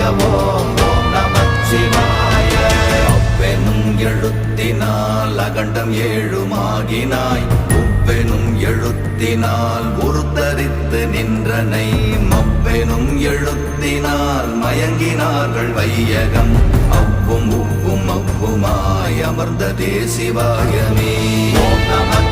ஓம் ஓம் நமச்சிவாய அவ்வெனும் எழுத்தினால் அகண்டம் ஏழுமாகினாய். உவ்வெனும் எழுத்தினால் உருத்தரித்து நின்றனை மவ்வெனும் எழுத்தினால் மயங்கினார்கள் வையகம். அவ்வும் உவ்வும் அவ்வுமாய் அமர்ந்த தேசிவாயமே ஓம் நமச்சிவாய